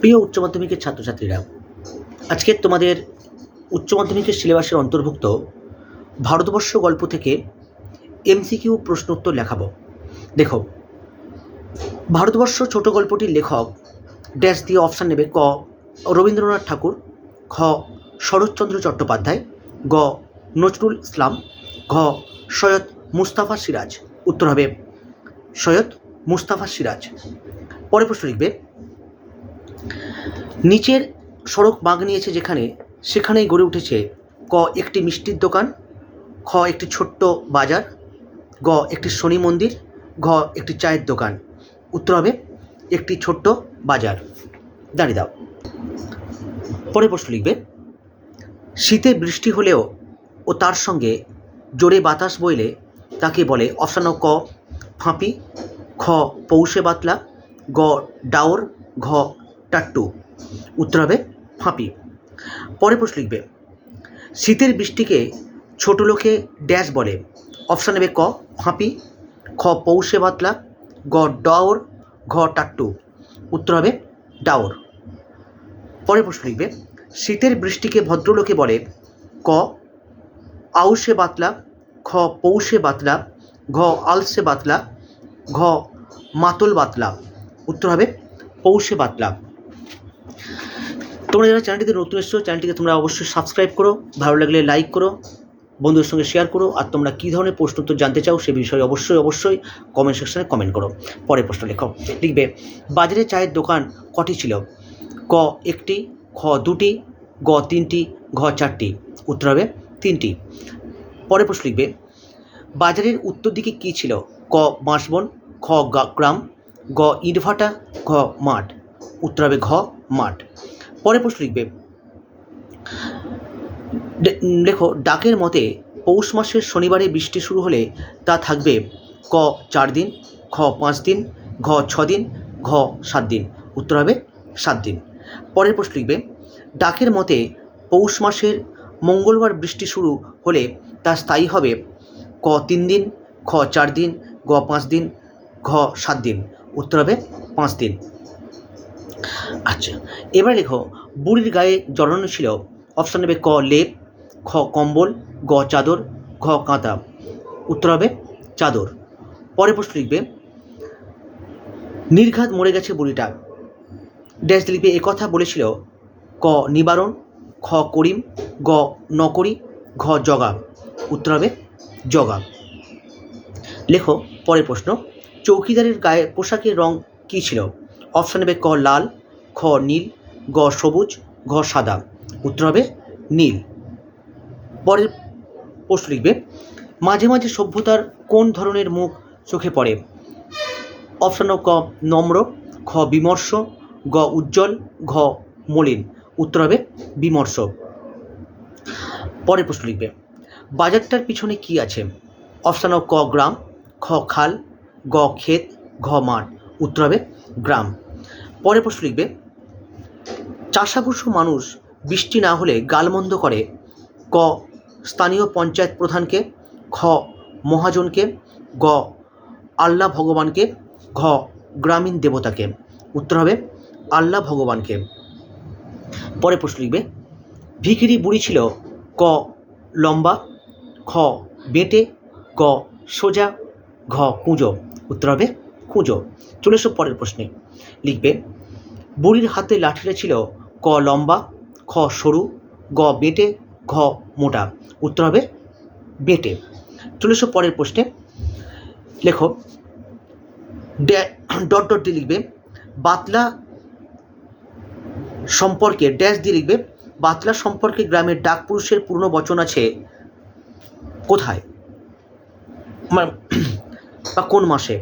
প্রিয় উচ্চ মাধ্যমিকের ছাত্রছাত্রীরা, আজকে তোমাদের উচ্চ মাধ্যমিকের সিলেবাসের অন্তর্ভুক্ত ভারতবর্ষ গল্প থেকে এমসিকিউ প্রশ্ন উত্তর লেখাবো। দেখো, ভারতবর্ষ ছোট গল্পটির লেখক ড্যাশ দিয়ে অপশান নেবে ক, রবীন্দ্রনাথ ঠাকুর, খ, শরৎচন্দ্র চট্টোপাধ্যায়, গ, নজরুল ইসলাম, ঘ, সৈয়দ মুস্তাফা সিরাজ। উত্তর হবে সৈয়দ মুস্তাফা সিরাজ। পরে প্রশ্ন লিখবে নিচের সড়ক বাঁক নিয়েছে যেখানে সেখানেই গড়ে উঠেছে ক একটি মিষ্টির দোকান, খ একটি ছোট্ট বাজার, গ একটি শনি মন্দির, ঘ একটি চায়ের দোকান। উত্তর হবে একটি ছোট্ট বাজার। দাঁড়িয়ে দাও। পরে প্রশ্ন লিখবে। শীতে বৃষ্টি হলেও ও তার সঙ্গে জোরে বাতাস বইলে তাকে বলে অপশান ক, ফাঁপি, খ পৌষে বাতলা, গ ডাওর, ঘ টাট্টু উত্তর হবে ফাঁপি। পরে প্রশ্ন লিখবে। শীতের বৃষ্টিকে ছোট লোকে ড্যাশ বলে। অপশান নেবে ক, ফাঁপি, খ, পৌষে বাতলা, গ, ডাওর, ঘ, টাট্টু। উত্তর হবে ডাওর। পরে প্রশ্ন লিখবে। শীতের বৃষ্টিকে ভদ্রলোকে বলে ক আউসে বাতলা, খ, পৌষে বাতলা, ঘ, আলসে বাতলা, ঘ, মাতল বাতলা। উত্তর হবে পৌষে বাতলা। তোমরা যারা চ্যানেলটিতে নতুন এসছো, চ্যানেলটিকে তোমরা অবশ্যই সাবস্ক্রাইব করো, ভালো লাগলে লাইক করো, বন্ধুদের সঙ্গে শেয়ার করো, আর তোমরা কী ধরনের প্রশ্ন উত্তর জানতে চাও সে বিষয়ে অবশ্যই অবশ্যই কমেন্ট সেকশনে কমেন্ট করো। পরে প্রশ্ন লেখো। লিখবে, বাজারে চায়ের দোকান কটি ছিল? ক, একটি, খ, দুটি, গ, তিনটি, ঘ, চারটি। উত্তর হবে তিনটি। পরে প্রশ্ন লিখবে, বাজারের উত্তর দিকে কী ছিল? ক, বাঁশবন, খ, গ্রাম, গ, ইটভাটা, ঘ, মাঠ। উত্তর হবে ঘ, মাঠ। পরের প্রশ্ন লিখবে। দেখো ডাকের মতে পৌষ মাসের শনিবারে বৃষ্টি শুরু হলে তা থাকবে ক চার দিন, খ পাঁচ দিন, ঘ ছ দিন, ঘ সাত দিন। উত্তর হবে সাত দিন। পরের প্রশ্ন লিখবে, ডাকের মতে পৌষ মাসের মঙ্গলবার বৃষ্টি শুরু হলে তা স্থায়ী হবে ক তিন দিন, খ চার দিন, গ পাঁচ দিন, ঘ সাত দিন। উত্তর হবে পাঁচ দিন। আচ্ছা এবার লেখো, বুড়ির গায়ে জড়ানো ছিল অপশান নেবে ক, লেপ, খ, কম্বল, গ, চাদর, ঘ, কাঁথা। উত্তর হবে চাদর। পরে প্রশ্ন লিখবে, নির্ঘাত মরে গেছে বুড়িটা। ড্যাশ লিখবে এ কথা বলেছিল ক, নিবারণ, খ, করিম, গ, নকরি, ঘ, জগা। উত্তর হবে জগা। লেখো, পরের প্রশ্ন, চৌকিদারের গায়ে পোশাকের রং কী ছিল? অপশান হবে ক লাল, খ নীল, গ সবুজ, ঘ সাদা। উত্তর হবে নীল। পরের প্রশ্ন লিখবে, মাঝে মাঝে সভ্যতার কোন ধরনের মুখ চোখে পড়ে? অপশান ক, নম্র, খ বিমর্ষ, গ উজ্জ্বল, ঘ মলিন। উত্তর হবে বিমর্ষ। পরের প্রশ্ন লিখবে, বাজারটার পিছনে কি আছে? অপশান ক, গ্রাম, খ খাল, গ ক্ষেত, ঘ মাঠ। উত্তর হবে গ্রাম। পরের প্রশ্ন লিখবে, চাষাভুষো মানুষ বৃষ্টি না হলে গালমন্দ করে। ক, স্থানীয় পঞ্চায়েত প্রধানকে। খ, মহাজনকে। গ, আল্লাহ ভগবানকে। ঘ, গ্রামীণ দেবতাকে। উত্তর হবে, আল্লাহ ভগবানকে। পরে প্রশ্ন লিখবে, ভিখিরি বুড়ি ছিল। ক, লম্বা। খ, বেটে। গ, সোজা। ঘ, কুঁজো। উত্তর হবে, কুঁজো। চলে এসো পরের প্রশ্নে। লিখবে, বুড়ির হাতে লাঠিটা ছিল ক লম্বা, খ সরু, গ বেটে, ঘ মোটা। উত্তর হবে বেটে। চলে এসো পরের প্রশ্নে। লেখো ডট ডট দিয়ে লিখবে, বাতলা সম্পর্কে, ড্যাশ দিয়ে লিখবে, বাতলা সম্পর্কে গ্রামের ডাক পুরুষের পুরনো বচন আছে, কোথায়? বা কোন মাসে?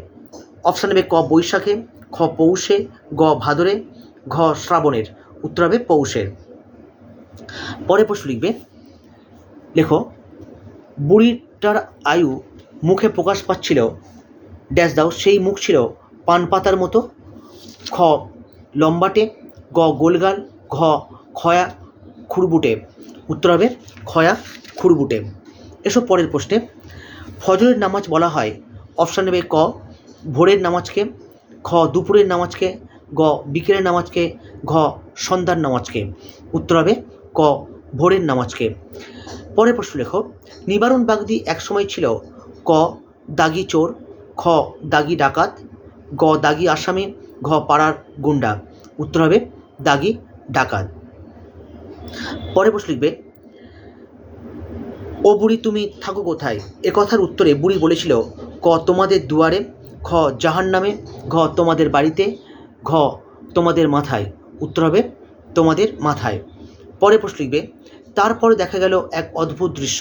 অপশান নেবে ক, বৈশাখে, খ, পৌষে, গ, ভাদরে, ঘ, শ্রাবণের। উত্তর হবে পৌষের পরে প্রশ্ন লিখবে, লেখো, বুড়িটার আয়ু মুখে প্রকাশ পাচ্ছিল, ড্যাশ দাও, সেই মুখ ছিল পান পাতার মতো। খ, লম্বাটে, গ, গোলগাল, ঘ, খয়া খুরবুটে। উত্তর হবে খয়া খুরবুটে। এসব পরের প্রশ্নে। ফজরের নামাজ বলা হয়, অপশান নেবে ক ভোরের নামাজকে খ দুপুরের নামাজকে, গ বিকেলের নামাজকে, ঘ সন্ধ্যার নামাজকে। উত্তর হবে ক ভোরের নামাজকে। পরের প্রশ্ন লেখো, নিবারণ বাগদি একসময় ছিল ক দাগি চোর, খ দাগি ডাকাত, গ দাগি আসামি, ঘ পাড়ার গুন্ডা। উত্তর হবে দাগি ডাকাত। পরে প্রশ্ন লিখবে, ও বুড়ি তুমি থাকো কোথায়? কথার উত্তরে বুড়ি বলেছিল, ক তোমাদের দুয়ারে খ জাহান নামে ঘ তোমাদের বাড়িতে, ঘ তোমাদের মাথায়, উত্তর হবে তোমাদের মাথায়। পরে প্রশ্ন লিখবে, তারপরে দেখা গেল এক অদ্ভুত দৃশ্য।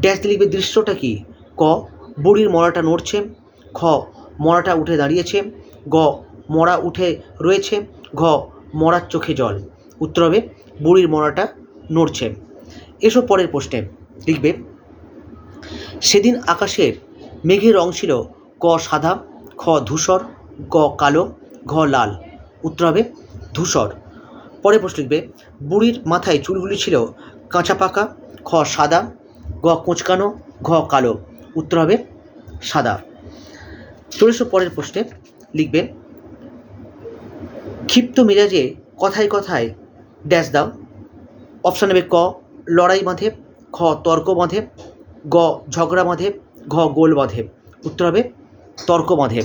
ড্যাশ লিখবে, দৃশ্যটা কি? ক, বুড়ির মরাটা নড়ছে। খ, মরাটা উঠে দাঁড়িয়েছে। গ, মরা উঠে রয়েছে। ঘ, মরার চোখে জল। উত্তর হবে, বুড়ির মরাটা নড়ছে। এসব পরের প্রশ্নে লিখবে, সেদিন আকাশের মেঘের রং ছিল ক সাদা, খ ধূসর, গ কালো, ঘ লাল। উত্তর হবে ধূসর। পরে প্রশ্ন লিখবে, বুড়ির মাথায় চুলগুলি ছিল কাঁচা পাকা, খ সাদা, গ কোঁচকানো, ঘ কালো। উত্তর হবে সাদা। চলে এসো পরের প্রশ্নে, লিখবে, ক্ষিপ্ত মেজাজে কথায় কথায় ড্যাশ দাও। অপশান নেবে ক, লড়াই বাঁধে, খ তর্ক বাঁধে, গ ঝগড়া বাঁধে, ঘ গোল বাঁধে। উত্তর হবে তর্ক বাঁধে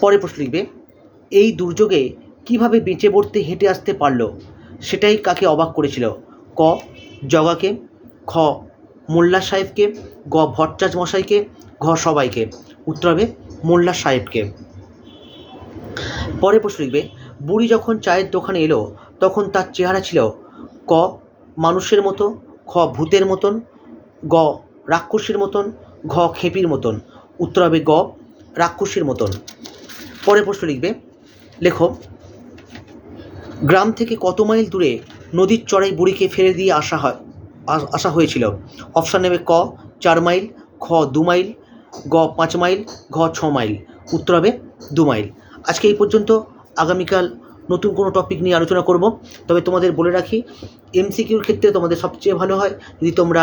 পরে প্রশ্ন লিখবে, এই দুর্যোগে কীভাবে বেঁচে পড়তে হেঁটে আসতে পারল? সেটাই কাকে অবাক করেছিল? ক, জগাকে, খ, মোল্লা সাহেবকে, গ, ভট্টাচ মশাইকে, ঘ, সবাইকে। উত্তর হবে, মোল্লা সাহেবকে। পরে প্রশ্ন লিখবে, বুড়ি যখন চায়ের দোকানে এলো, তখন তার চেহারা ছিল ক, মানুষের মতো, খ, ভূতের মতন, গ, রাক্ষসীর মতন, ঘ, খেপির মতন। উত্তর হবে গ, রাক্ষসীর মতন। পরে প্রশ্ন লিখবে, লেখো, গ্রাম থেকে কত মাইল দূরে নদীর চড়াই বুড়িকে ফেলে দিয়ে আসা হয়, আসা হয়েছিল? অপশান নেবে ক, চার মাইল, খ, দু মাইল, গ, পাঁচ মাইল, ঘ, ছ মাইল। উত্তর হবে দু মাইল। আজকে এই পর্যন্ত আগামীকাল নতুন কোনো টপিক নিয়ে আলোচনা করব। তবে তোমাদের বলে রাখি এমসিকিউর ক্ষেত্রে তোমাদের সবচেয়ে ভালো হয় যদি তোমরা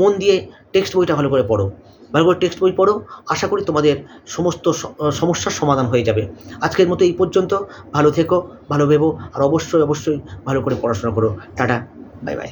মন দিয়ে টেক্সট বইটা ভালো করে পড়ো। ভালো করে টেক্সট বই পড়ো, আশা করি তোমাদের সমস্ত সমস্যার সমাধান হয়ে যাবে। আজকের মতো এই পর্যন্ত, ভালো থেকো, ভালো ভেবো, আর অবশ্যই অবশ্যই ভালো করে পড়াশোনা করো। Tata bye bye